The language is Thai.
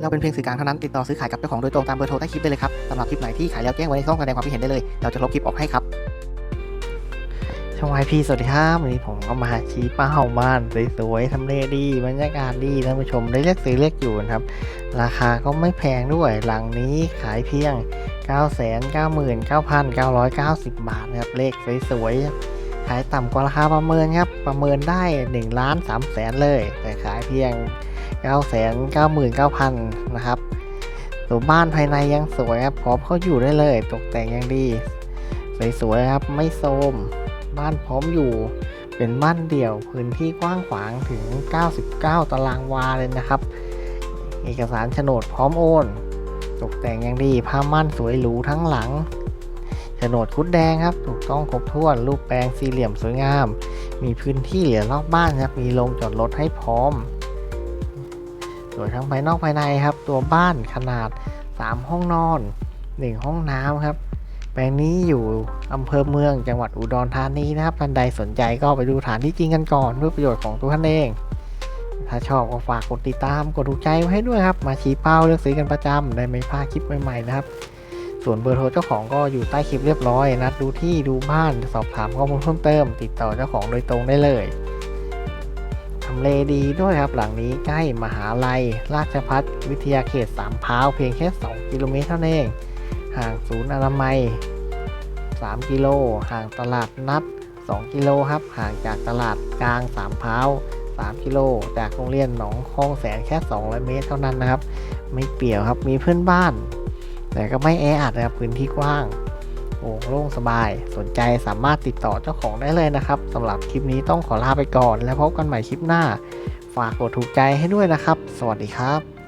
เราเป็นเพียงสื่อกลางเท่านั้นติดต่อซื้อขายกับเจ้าของโดยตรงตามเบอร์โทรใต้คลิปได้เลยครับสำหรับคลิปไหนที่ขายแล้วแจ้งไว้ในช่องแสดงความคิดเห็นได้เลย เราจะลบคลิปออกให้ครับช่องไอพีสวัสดีครับวันนี้ผมก็มาชี้เป้าบ้านสวยๆทำเลดีบรรยากาศดีท่านผู้ชมได้เลือกซื้อเลือกอยู่นะครับ ราคาก็ไม่แพงด้วยหลังนี้ขายเพียง 999,990บาทนะครับเลขสวยๆ ขายต่ำกว่าราคาประเมินครับ ประเมินได้1ล้าน3แสนเลย แต่ขายเพียง 999,000นะครับตัวบ้านภายในยังสวยครับพร้อมเข้าอยู่ได้เลย ตกแต่งยังดี สวยๆครับไม่โทมบ้านพร้อมอยู่เป็นบ้านเดี่ยวพื้นที่กว้างขวางถึง 99 ตารางวาเลยนะครับ เอกสารโฉนดพร้อมโอน ตกแต่งอย่างดีผ้าม่านสวยหรูทั้งหลัง ฉนดคุดแดงครับ ถูกต้องครบถ้วน รูปแปลงสี่เหลี่ยมสวยงาม มีพื้นที่เหลือรอบบ้านครับ มีโรงจอดรถให้พร้อม สวยทั้งภายนอกภายในครับ ตัวบ้านขนาด 3 ห้องนอน 1 ห้องน้ำครับ แปลงนี้อยู่อำเภอเมืองจังหวัดอุดรธานีนะครับ ท่านใดสนใจก็ไปดูฐานที่จริงกันก่อนเพื่อประโยชน์ของตัวท่านเอง ถ้าชอบก็ฝากกดติดตาม กดถูกใจไว้ให้ด้วยครับ มาชี้เป้าเลือกซื้อกันประจำได้ไม่พลาดคลิปใหม่ๆนะครับ ส่วนเบอร์โทรเจ้าของก็อยู่ใต้คลิปเรียบร้อย นัดดูที่ดูบ้านสอบถามข้อมูลเพิ่มเติม ติดต่อเจ้าของโดยตรงได้เลยทำเลดีด้วยครับหลังนี้ใกล้มหาลัย ราชพัฒวิทยาเขตสามพร้าวเพียงแค่ 2 กิโลเมตรเท่านั้นเอง ห่างศูนย์อนามัย 3 กิโล ห่างตลาดนัด 2 กิโลครับ ห่างจากตลาดกลางสามพร้าว3กิโล จากโรงเรียนหนองคลองแสนแค่ 200 เมตรเท่านั้นนะครับ ไม่เปี่ยวครับ มีเพื่อนบ้าน แต่ก็ไม่แออัดนะครับพื้นที่กว้างโอ่งโล่งสบาย สนใจสามารถติดต่อเจ้าของได้เลยนะครับสำหรับคลิปนี้ต้องขอลาไปก่อน แล้วพบกันใหม่คลิปหน้า ฝากกดถูกใจให้ด้วยนะครับ สวัสดีครับ